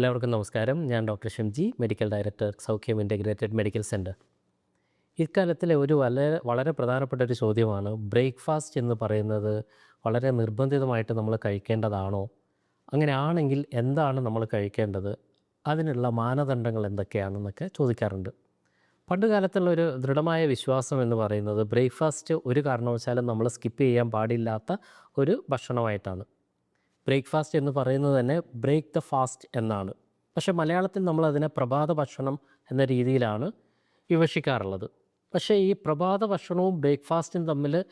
എല്ലാവർക്കും നമസ്കാരം. ഞാൻ doctor Shamji medical director Saukhyam integrated medical centre ഇക്കാലത്തിലെ ഒരു വളരെ വളരെ പ്രധാനപ്പെട്ട ഒരു ചോദ്യമാണ് ബ്രേക്ക്ഫാസ്റ്റ് എന്ന് പറയുന്നത് വളരെ നിർബന്ധിതമായിട്ട് നമ്മൾ കഴിക്കേണ്ടതാണോ? അങ്ങനെ ആണെങ്കിൽ എന്താണ് നമ്മൾ കഴിക്കേണ്ടത്? അതിനുള്ള മാനദണ്ഡങ്ങൾ എന്തൊക്കെയാണെന്നൊക്കെ ചോദിക്കാറുണ്ട്. പണ്ടുകാലത്തുള്ള ഒരു ദൃഢമായ വിശ്വാസം എന്ന് പറയുന്നത് ബ്രേക്ക്ഫാസ്റ്റ് ഒരു കാരണവശാലും നമ്മൾ സ്കിപ്പ് ചെയ്യാൻ പാടില്ലാത്ത ഒരു ഭക്ഷണമായിട്ടാണ്. ബ്രേക്ക്ഫാസ്റ്റ് എന്ന് പറയുന്നത് തന്നെ ബ്രേക്ക് ദ ഫാസ്റ്റ് എന്നാണ്. പക്ഷേ മലയാളത്തിൽ നമ്മൾ അതിനെ പ്രഭാത ഭക്ഷണം എന്ന രീതിയിലാണ് വിവക്ഷിക്കാറുള്ളത്. പക്ഷേ ഈ പ്രഭാത ഭക്ഷണവും ബ്രേക്ക്ഫാസ്റ്റും തമ്മിൽ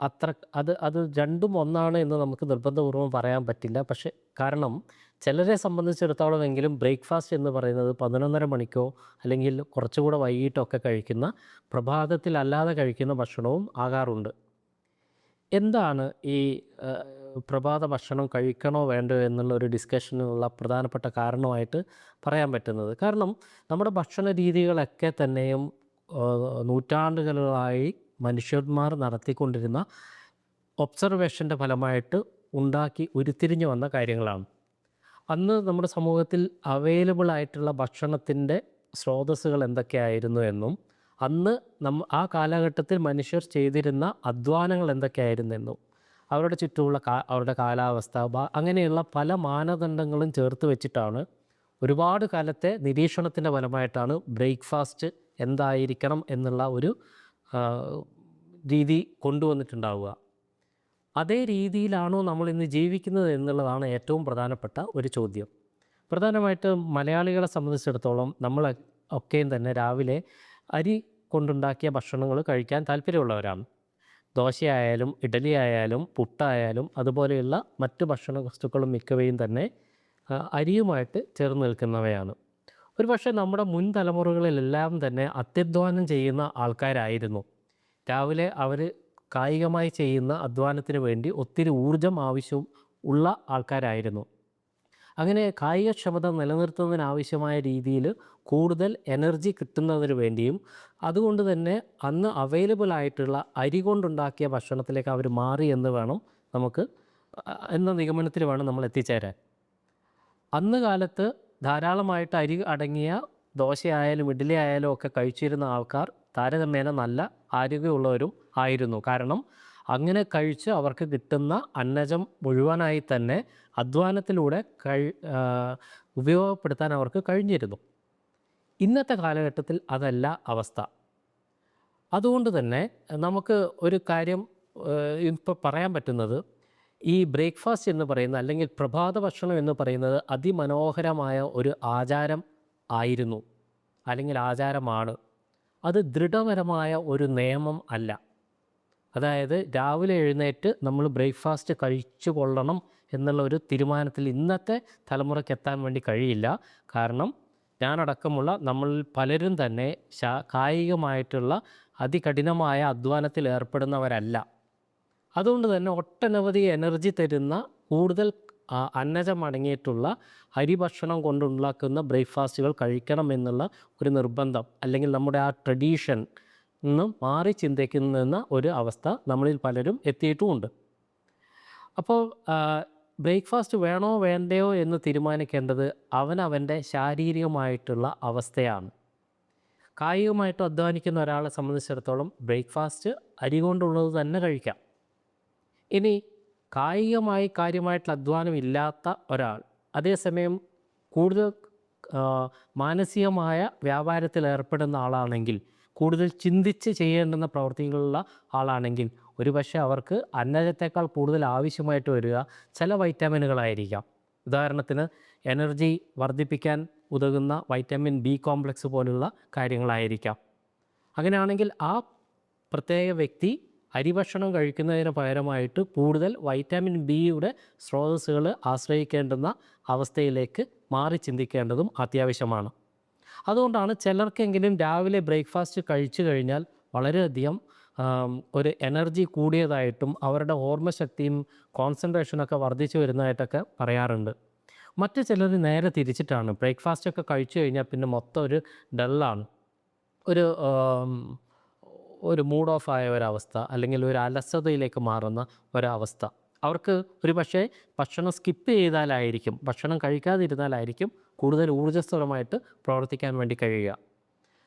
അത്ര അത് അത് രണ്ടും ഒന്നാണ് എന്ന് നമുക്ക് നിർബന്ധപൂർവം പറയാൻ പറ്റില്ല. പക്ഷേ കാരണം ചിലരെ സംബന്ധിച്ചിടത്തോളം എങ്കിലും ബ്രേക്ക്ഫാസ്റ്റ് എന്ന് പറയുന്നത് പതിനൊന്നര മണിക്കോ അല്ലെങ്കിൽ കുറച്ചുകൂടെ വൈകിട്ടൊക്കെ കഴിക്കുന്ന പ്രഭാതത്തിലല്ലാതെ കഴിക്കുന്ന ഭക്ഷണവും ആകാറുണ്ട്. എന്താണ് ഈ പ്രഭാത ഭക്ഷണം കഴിക്കണോ വേണ്ടോ എന്നുള്ള ഒരു ഡിസ്കഷനുള്ള പ്രധാനപ്പെട്ട കാരണമായിട്ട് പറയാൻ പറ്റുന്നത്. കാരണം നമ്മുടെ ഭക്ഷണ രീതികളൊക്കെ തന്നെയും നൂറ്റാണ്ടുകളായി മനുഷ്യന്മാർ നടത്തിക്കൊണ്ടിരുന്ന ഒബ്സർവേഷന്റെ ഫലമായിട്ട് ഉണ്ടാക്കി ഉരുത്തിരിഞ്ഞു വന്ന കാര്യങ്ങളാണ്. അന്ന് നമ്മുടെ സമൂഹത്തിൽ അവൈലബിൾ ആയിട്ടുള്ള ഭക്ഷണത്തിന്റെ സ്രോതസ്സുകൾ എന്തൊക്കെയായിരുന്നു എന്നും അന്ന് നം ആ കാലഘട്ടത്തിൽ മനുഷ്യർ ചെയ്തിരുന്ന അധ്വാനങ്ങൾ എന്തൊക്കെയായിരുന്നെന്നും അവരുടെ ചുറ്റുമുള്ള കാ അവരുടെ കാലാവസ്ഥ അങ്ങനെയുള്ള പല മാനദണ്ഡങ്ങളും ചേർത്ത് വെച്ചിട്ടാണ് ഒരുപാട് കാലത്തെ നിരീക്ഷണത്തിന്റെ ഫലമായിട്ടാണ് ബ്രേക്ക്ഫാസ്റ്റ് എന്തായിരിക്കണം എന്നുള്ള ഒരു രീതി കൊണ്ടുവന്നിട്ടുണ്ടാവുക. അതേ രീതിയിലാണോ നമ്മൾ ഇന്ന് ജീവിക്കുന്നത് എന്നുള്ളതാണ് ഏറ്റവും പ്രധാനപ്പെട്ട ഒരു ചോദ്യം. പ്രധാനമായിട്ട് മലയാളികളെ സംബന്ധിച്ചിടത്തോളം നമ്മൾ ഒക്കെയും തന്നെ രാവിലെ അരി കൊണ്ടുണ്ടാക്കിയ ഭക്ഷണങ്ങൾ കഴിക്കാൻ താല്പര്യമുള്ളവരാണ്. ദോശയായാലും ഇഡലി ആയാലും പുട്ടായാലും അതുപോലെയുള്ള മറ്റ് ഭക്ഷണ വസ്തുക്കളും മിക്കവയും തന്നെ അരിയുമായിട്ട് ചേർന്ന് നിൽക്കുന്നവയാണ്. ഒരു പക്ഷേ നമ്മുടെ മുൻ തലമുറകളിലെല്ലാം തന്നെ അത്യധ്വാനം ചെയ്യുന്ന ആൾക്കാരായിരുന്നു. രാവിലെ അവർ കായികമായി ചെയ്യുന്ന അധ്വാനത്തിന് വേണ്ടി ഒത്തിരി ഊർജം ആവശ്യം ഉള്ള ആൾക്കാരായിരുന്നു. അങ്ങനെ കായികക്ഷമത നിലനിർത്തുന്നതിനാവശ്യമായ രീതിയിൽ കൂടുതൽ എനർജി കിട്ടുന്നതിന് വേണ്ടിയും അതുകൊണ്ട് തന്നെ അന്ന് അവൈലബിൾ ആയിട്ടുള്ള അരി കൊണ്ടുണ്ടാക്കിയ ഭക്ഷണത്തിലേക്ക് അവർ മാറി എന്ന് വേണം നമുക്ക് എന്ന നിഗമനത്തിൽ വേണം നമ്മൾ എത്തിച്ചേരാൻ. അന്ന് കാലത്ത് ധാരാളമായിട്ട് അരി അടങ്ങിയ ദോശയായാലും ഇഡ്ഡലി ആയാലും ഒക്കെ കഴിച്ചിരുന്ന ആൾക്കാർ താരതമ്യേന നല്ല ആരോഗ്യമുള്ളവരും ആയിരുന്നു. കാരണം അങ്ങനെ കഴിച്ച് അവർക്ക് കിട്ടുന്ന അന്നജം മുഴുവനായി തന്നെ അധ്വാനത്തിലൂടെ കഴി ഉപയോഗപ്പെടുത്താൻ അവർക്ക് കഴിഞ്ഞിരുന്നു. ഇന്നത്തെ കാലഘട്ടത്തിൽ അതല്ല അവസ്ഥ. അതുകൊണ്ട് തന്നെ നമുക്ക് ഒരു കാര്യം ഇപ്പോൾ പറയാൻ പറ്റുന്നത് ഈ ബ്രേക്ക്ഫാസ്റ്റ് എന്ന് പറയുന്ന അല്ലെങ്കിൽ പ്രഭാത ഭക്ഷണം എന്ന് പറയുന്നത് അതിമനോഹരമായ ഒരു ആചാരം ആയിരുന്നു. അല്ലെങ്കിൽ ആചാരമാണ്. അത് ദൃഢപരമായ ഒരു നിയമം അല്ല. അതായത് രാവിലെ എഴുന്നേറ്റ് നമ്മൾ ബ്രേക്ക്ഫാസ്റ്റ് കഴിച്ചു കൊള്ളണം എന്നുള്ള ഒരു തീരുമാനത്തിൽ ഇന്നത്തെ തലമുറയ്ക്ക് എത്താൻ വേണ്ടി കഴിയില്ല. കാരണം ഞാനടക്കമുള്ള നമ്മൾ പലരും തന്നെ ശാ കായികമായിട്ടുള്ള അതികഠിനമായ അധ്വാനത്തിൽ ഏർപ്പെടുന്നവരല്ല. അതുകൊണ്ട് തന്നെ ഒട്ടനവധി എനർജി തരുന്ന കൂടുതൽ അന്നജം അടങ്ങിയിട്ടുള്ള അരിഭക്ഷണം കൊണ്ടുണ്ടാക്കുന്ന ബ്രേക്ക്ഫാസ്റ്റുകൾ കഴിക്കണം എന്നുള്ള ഒരു നിർബന്ധം അല്ലെങ്കിൽ നമ്മുടെ ആ ട്രഡീഷൻ നിന്ന് മാറി ചിന്തിക്കുന്ന ഒരു അവസ്ഥ നമ്മളിൽ പലരും എത്തിയിട്ടുമുണ്ട്. അപ്പോൾ ബ്രേക്ക്ഫാസ്റ്റ് വേണോ വേണ്ടയോ എന്ന് തീരുമാനിക്കേണ്ടത് അവനവന്റെ ശാരീരികമായിട്ടുള്ള അവസ്ഥയാണ്. കായികമായിട്ട് അധ്വാനിക്കുന്ന ഒരാളെ സംബന്ധിച്ചിടത്തോളം ബ്രേക്ക്ഫാസ്റ്റ് അരി കൊണ്ടുള്ളത് തന്നെ കഴിക്കാം. ഇനി കായികമായി കാര്യമായിട്ടുള്ള അധ്വാനം ഇല്ലാത്ത ഒരാൾ അതേസമയം കൂടുതൽ മാനസികമായ വ്യാപാരത്തിൽ ഏർപ്പെടുന്ന ആളാണെങ്കിൽ കൂടുതൽ ചിന്തിച്ച് ചെയ്യേണ്ടുന്ന പ്രവർത്തികളുള്ള ആളാണെങ്കിൽ ഒരുപക്ഷെ അവർക്ക് അന്നജത്തേക്കാൾ കൂടുതൽ ആവശ്യമായിട്ട് വരിക ചില വൈറ്റാമിനുകളായിരിക്കാം. ഉദാഹരണത്തിന് എനർജി വർദ്ധിപ്പിക്കാൻ ഉതകുന്ന വൈറ്റമിൻ ബി കോംപ്ലക്സ് പോലുള്ള കാര്യങ്ങളായിരിക്കാം. അങ്ങനെയാണെങ്കിൽ ആ പ്രത്യേക വ്യക്തി അരിഭക്ഷണം കഴിക്കുന്നതിന് പകരമായിട്ട് കൂടുതൽ വൈറ്റാമിൻ ബിയുടെ സ്രോതസ്സുകൾ ആശ്രയിക്കേണ്ടുന്ന അവസ്ഥയിലേക്ക് മാറി ചിന്തിക്കേണ്ടതും അത്യാവശ്യമാണ്. അതുകൊണ്ടാണ് ചിലർക്കെങ്കിലും രാവിലെ ബ്രേക്ക്ഫാസ്റ്റ് കഴിച്ചു കഴിഞ്ഞാൽ വളരെയധികം ഒരു എനർജി കൂടിയതായിട്ടും അവരുടെ ഓർമ്മശക്തിയും കോൺസെൻട്രേഷനൊക്കെ വർദ്ധിച്ചു വരുന്നതായിട്ടൊക്കെ പറയാറുണ്ട്. മറ്റു ചിലർ നേരെ തിരിച്ചിട്ടാണ്. ബ്രേക്ക്ഫാസ്റ്റൊക്കെ കഴിച്ചു കഴിഞ്ഞാൽ പിന്നെ മൊത്തം ഒരു ഡള്ളാണ്. ഒരു ഒരു മൂഡ് ഓഫ് ആയ ഒരവസ്ഥ അല്ലെങ്കിൽ ഒരു അലസതയിലേക്ക് മാറുന്ന ഒരവസ്ഥ. അവർക്ക് ഒരു പക്ഷേ ഭക്ഷണം സ്കിപ്പ് ചെയ്താലായിരിക്കും ഭക്ഷണം കഴിക്കാതിരുന്നാലായിരിക്കും കൂടുതൽ ഊർജസ്വലമായിട്ട് പ്രവർത്തിക്കാൻ വേണ്ടി കഴിയുക.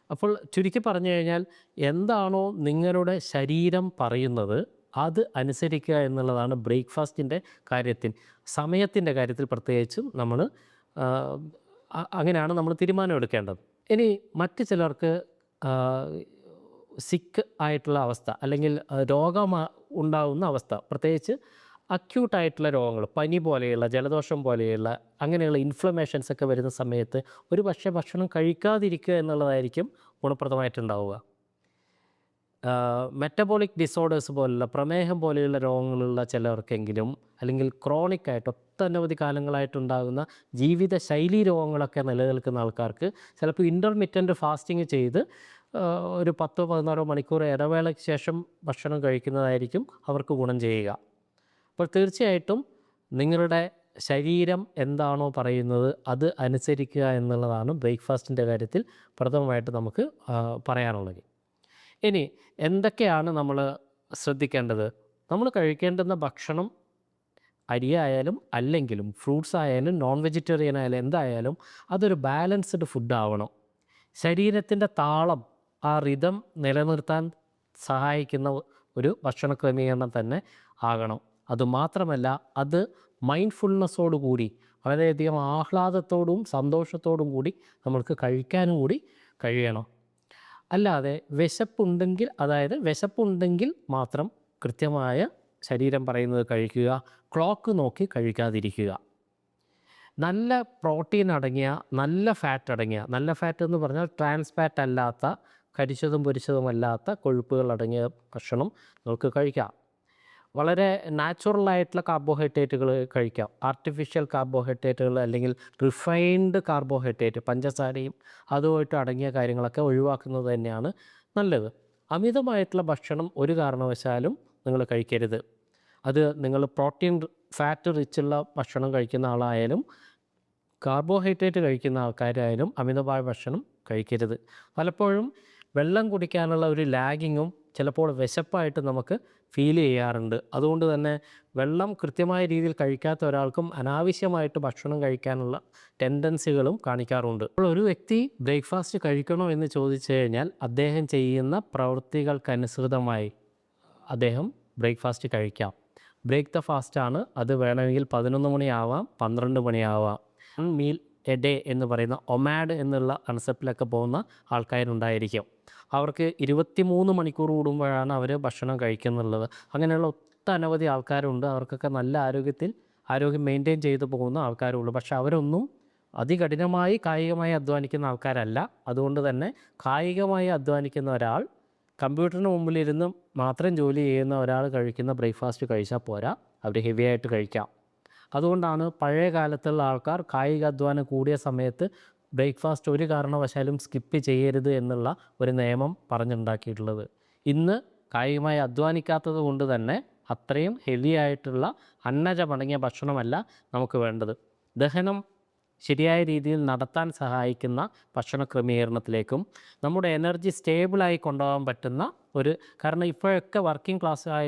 അപ്പോൾ ചുരുക്കി പറഞ്ഞു കഴിഞ്ഞാൽ എന്താണോ നിങ്ങളുടെ ശരീരം പറയുന്നത് അത് അനുസരിക്കുക എന്നുള്ളതാണ് ബ്രേക്ക്ഫാസ്റ്റിന്റെ കാര്യത്തിൽ. സമയത്തിന്റെ കാര്യത്തിൽ പ്രത്യേകിച്ചും നമ്മൾ അങ്ങനെയാണ് നമ്മൾ തീരുമാനമെടുക്കേണ്ടത് ഇനി മറ്റു ചിലർക്ക് സിക്ക് ആയിട്ടുള്ള അവസ്ഥ അല്ലെങ്കിൽ രോഗം ഉണ്ടാകുന്ന അവസ്ഥ. പ്രത്യേകിച്ച് അക്യൂട്ടായിട്ടുള്ള രോഗങ്ങൾ പനി പോലെയുള്ള ജലദോഷം പോലെയുള്ള അങ്ങനെയുള്ള ഇൻഫ്ലമേഷൻസ് ഒക്കെ വരുന്ന സമയത്ത് ഒരു പക്ഷേ ഭക്ഷണം കഴിക്കാതിരിക്കുക എന്നുള്ളതായിരിക്കും ഗുണപ്രദമായിട്ടുണ്ടാവുക. മെറ്റബോളിക് ഡിസോർഡേഴ്സ് പോലുള്ള പ്രമേഹം പോലെയുള്ള രോഗങ്ങളുള്ള ചിലർക്കെങ്കിലും അല്ലെങ്കിൽ ക്രോണിക് ആയിട്ട് ഒട്ടനവധി കാലങ്ങളായിട്ടുണ്ടാകുന്ന ജീവിത ശൈലി രോഗങ്ങളൊക്കെ നിലനിൽക്കുന്ന ആൾക്കാർക്ക് ചിലപ്പോൾ ഇന്റർമിറ്റന്റ് ഫാസ്റ്റിംഗ് ചെയ്ത് ഒരു പത്തോ പതിനാറോ മണിക്കൂർ ഇടവേളയ്ക്ക് ശേഷം ഭക്ഷണം കഴിക്കുന്നതായിരിക്കും അവർക്ക് ഗുണം ചെയ്യുക. അപ്പോൾ തീർച്ചയായിട്ടും നിങ്ങളുടെ ശരീരം എന്താണോ പറയുന്നത് അത് അനുസരിക്കുക എന്നുള്ളതാണ് ബ്രേക്ക്ഫാസ്റ്റിന്റെ കാര്യത്തിൽ പ്രഥമമായിട്ട് നമുക്ക് പറയാനുള്ളത്. ഇനി എന്തൊക്കെയാണ് നമ്മൾ ശ്രദ്ധിക്കേണ്ടത്? നമ്മൾ കഴിക്കേണ്ടുന്ന ഭക്ഷണം അരിയായാലും അല്ലെങ്കിലും ഫ്രൂട്ട്സ് ആയാലും നോൺ വെജിറ്റേറിയൻ ആയാലും എന്തായാലും അതൊരു ബാലൻസ്ഡ് ഫുഡ് ആവണം. ശരീരത്തിന്റെ താളം ആ റിതം നിലനിർത്താൻ സഹായിക്കുന്ന ഒരു ഭക്ഷണ ക്രമീകരണം തന്നെ ആകണം. അതുമാത്രമല്ല അത് മൈൻഡ്ഫുൾനെസ്സോടുകൂടി വളരെയധികം ആഹ്ലാദത്തോടും സന്തോഷത്തോടും കൂടി നമ്മൾക്ക് കഴിക്കാനും കൂടി കഴിയണം. അല്ലാതെ വിശപ്പുണ്ടെങ്കിൽ അതായത് വിശപ്പുണ്ടെങ്കിൽ മാത്രം കൃത്യമായ ശരീരം പറയുന്നത് കഴിക്കുക ക്ലോക്ക് നോക്കി കഴിക്കാതിരിക്കുക. നല്ല പ്രോട്ടീൻ അടങ്ങിയ നല്ല ഫാറ്റ് അടങ്ങിയ നല്ല ഫാറ്റ് എന്ന് പറഞ്ഞാൽ ട്രാൻസ് ഫാറ്റ് അല്ലാത്ത കരിച്ചതും പൊരിച്ചതുമല്ലാത്ത കൊഴുപ്പുകൾ അടങ്ങിയ ഭക്ഷണം നമുക്ക് കഴിക്കാം. വളരെ നാച്ചുറൽ ആയിട്ടുള്ള കാർബോഹൈഡ്രേറ്റുകൾ കഴിക്കാം. ആർട്ടിഫിഷ്യൽ കാർബോഹൈഡ്രേറ്റുകൾ അല്ലെങ്കിൽ റിഫൈൻഡ് കാർബോഹൈഡ്രേറ്റ് പഞ്ചസാരയും അതുമായിട്ട് അടങ്ങിയ കാര്യങ്ങളൊക്കെ ഒഴിവാക്കുന്നത് തന്നെയാണ് നല്ലത്. അമിതമായിട്ടുള്ള ഭക്ഷണം ഒരു കാരണവശാലും നിങ്ങൾ കഴിക്കരുത്. അത് നിങ്ങൾ പ്രോട്ടീൻ ഫാറ്റ് റിച്ചുള്ള ഭക്ഷണം കഴിക്കുന്ന ആളായാലും കാർബോഹൈഡ്രേറ്റ് കഴിക്കുന്ന ആൾക്കാരായാലും അമിതമായ ഭക്ഷണം കഴിക്കരുത്. പലപ്പോഴും വെള്ളം കുടിക്കാനുള്ള ഒരു ലാഗിങ്ങും ചിലപ്പോൾ വിശപ്പായിട്ട് നമുക്ക് ഫീൽ ചെയ്യാറുണ്ട്. അതുകൊണ്ട് തന്നെ വെള്ളം കൃത്യമായ രീതിയിൽ കഴിക്കാത്ത ഒരാൾക്കും അനാവശ്യമായിട്ട് ഭക്ഷണം കഴിക്കാനുള്ള ടെൻഡൻസികളും കാണിക്കാറുണ്ട്. അപ്പോൾ ഒരു വ്യക്തി ബ്രേക്ക്ഫാസ്റ്റ് കഴിക്കണോ എന്ന് ചോദിച്ചു കഴിഞ്ഞാൽ അദ്ദേഹം ചെയ്യുന്ന പ്രവൃത്തികൾക്കനുസൃതമായി അദ്ദേഹം ബ്രേക്ക്ഫാസ്റ്റ് കഴിക്കാം. ബ്രേക്ക് ദ ഫാസ്റ്റ് ആണ്. അത് വേണമെങ്കിൽ പതിനൊന്ന് മണിയാവാം പന്ത്രണ്ട് മണിയാവാം. മീൽ എ ഡേ എന്ന് പറയുന്ന ഒമാഡ് എന്നുള്ള കൺസെപ്റ്റിലൊക്കെ പോകുന്ന ആൾക്കാരുണ്ടായിരിക്കും. അവർക്ക് ഇരുപത്തിമൂന്ന് മണിക്കൂർ കൂടുമ്പോഴാണ് അവർ ഭക്ഷണം കഴിക്കുന്നുള്ളത്. അങ്ങനെയുള്ള ഒട്ടനവധി ആൾക്കാരുണ്ട്. അവർക്കൊക്കെ നല്ല ആരോഗ്യത്തിൽ ആരോഗ്യം മെയിന്റെയിൻ ചെയ്തു പോകുന്ന ആൾക്കാരുള്ളൂ. പക്ഷേ അവരൊന്നും അതികഠിനമായി കായികമായി അധ്വാനിക്കുന്ന ആൾക്കാരല്ല. അതുകൊണ്ട് തന്നെ കായികമായി അധ്വാനിക്കുന്ന ഒരാൾ കമ്പ്യൂട്ടറിന് മുമ്പിലിരുന്ന് മാത്രം ജോലി ചെയ്യുന്ന ഒരാൾ കഴിക്കുന്ന ബ്രേക്ക്ഫാസ്റ്റ് കഴിച്ചാൽ പോരാ. അവർ ഹെവി ആയിട്ട് കഴിക്കാം. അതുകൊണ്ടാണ് പഴയ കാലത്തുള്ള ആൾക്കാർ കായിക അധ്വാനം കൂടിയ സമയത്ത് ബ്രേക്ക്ഫാസ്റ്റ് ഒരു കാരണവശാലും സ്കിപ്പ് ചെയ്യരുത് എന്നുള്ള ഒരു നിയമം പറഞ്ഞുണ്ടാക്കിയിട്ടുള്ളത്. ഇന്ന് കായികമായി അധ്വാനിക്കാത്തത് കൊണ്ട് തന്നെ അത്രയും ഹെവി ആയിട്ടുള്ള അന്നജമടങ്ങിയ ഭക്ഷണമല്ല നമുക്ക് വേണ്ടത്. ദഹനം ശരിയായ രീതിയിൽ നടത്താൻ സഹായിക്കുന്ന ഭക്ഷണ ക്രമീകരണത്തിലേക്കും നമ്മുടെ എനർജി സ്റ്റേബിളായി കൊണ്ടുപോകാൻ പറ്റുന്ന ഒരു കാരണം ഇപ്പോഴൊക്കെ വർക്കിംഗ് ക്ലാസ് ആയ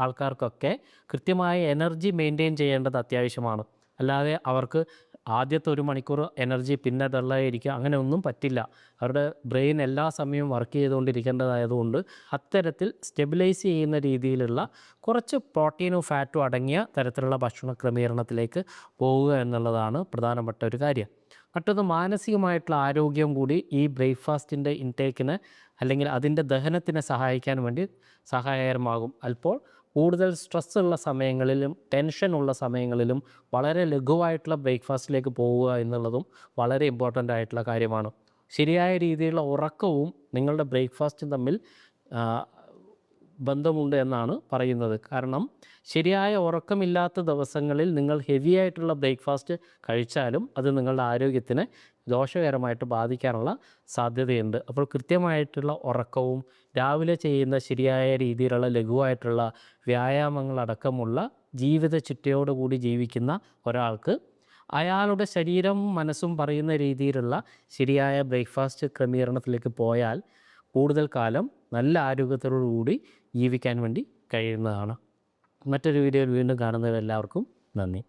ആൾക്കാർക്കൊക്കെ കൃത്യമായ എനർജി മെയിന്റെയിൻ ചെയ്യേണ്ടത് അത്യാവശ്യമാണ്. അല്ലാതെ അവർക്ക് ആദ്യത്തെ ഒരു മണിക്കൂർ എനർജി പിന്നെ ഡള്ളായിരിക്കുക അങ്ങനെ ഒന്നും പറ്റില്ല. അവരുടെ ബ്രെയിൻ എല്ലാ സമയവും വർക്ക് ചെയ്തുകൊണ്ടിരിക്കേണ്ടതായതുകൊണ്ട് അത്തരത്തിൽ സ്റ്റെബിലൈസ് ചെയ്യുന്ന രീതിയിലുള്ള കുറച്ച് പ്രോട്ടീനും ഫാറ്റും അടങ്ങിയ തരത്തിലുള്ള ഭക്ഷണ ക്രമീകരണത്തിലേക്ക് പോവുക എന്നുള്ളതാണ് പ്രധാനപ്പെട്ട ഒരു കാര്യം. മറ്റൊന്ന് മാനസികമായിട്ടുള്ള ആരോഗ്യം കൂടി ഈ ബ്രേക്ക്ഫാസ്റ്റിന്റെ ഇൻടേക്കിന് അല്ലെങ്കിൽ അതിന്റെ ദഹനത്തിനെ സഹായിക്കാൻ വേണ്ടി സഹായകരമാകും. അപ്പോൾ കൂടുതൽ സ്ട്രെസ് ഉള്ള സമയങ്ങളിലും ടെൻഷൻ ഉള്ള സമയങ്ങളിലും വളരെ ലഘുവായിട്ടുള്ള ബ്രേക്ക്ഫാസ്റ്റിലേക്ക് പോവുക എന്നുള്ളതും വളരെ ഇമ്പോർട്ടന്റ് ആയിട്ടുള്ള കാര്യമാണ്. ശരിയായ രീതിയിലുള്ള ഉറക്കവും നിങ്ങളുടെ ബ്രേക്ക്ഫാസ്റ്റും തമ്മിൽ ബന്ധമുണ്ട് എന്നാണ് പറയുന്നത്. കാരണം ശരിയായ ഉറക്കമില്ലാത്ത ദിവസങ്ങളിൽ നിങ്ങൾ ഹെവി ആയിട്ടുള്ള ബ്രേക്ക്ഫാസ്റ്റ് കഴിച്ചാലും അത് നിങ്ങളുടെ ആരോഗ്യത്തിന് ദോഷകരമായിട്ട് ബാധിക്കാനുള്ള സാധ്യതയുണ്ട്. അപ്പോൾ കൃത്യമായിട്ടുള്ള ഉറക്കവും രാവിലെ ചെയ്യുന്ന ശരിയായ രീതിയിലുള്ള ലഘുവായിട്ടുള്ള വ്യായാമങ്ങളടക്കമുള്ള ജീവിത ചിട്ടയോടുകൂടി ജീവിക്കുന്ന ഒരാൾക്ക് അയാളുടെ ശരീരം മനസ്സും പറയുന്ന രീതിയിലുള്ള ശരിയായ ബ്രേക്ക്ഫാസ്റ്റ് ക്രമീകരണത്തിലേക്ക് പോയാൽ കൂടുതൽ കാലം നല്ല ആരോഗ്യത്തോടുകൂടി ജീവിക്കാൻ വേണ്ടി കഴിയുന്നതാണ്. മറ്റൊരു വീഡിയോയിൽ വീണ്ടും കാണുന്നവരെല്ലാവർക്കും നന്ദി.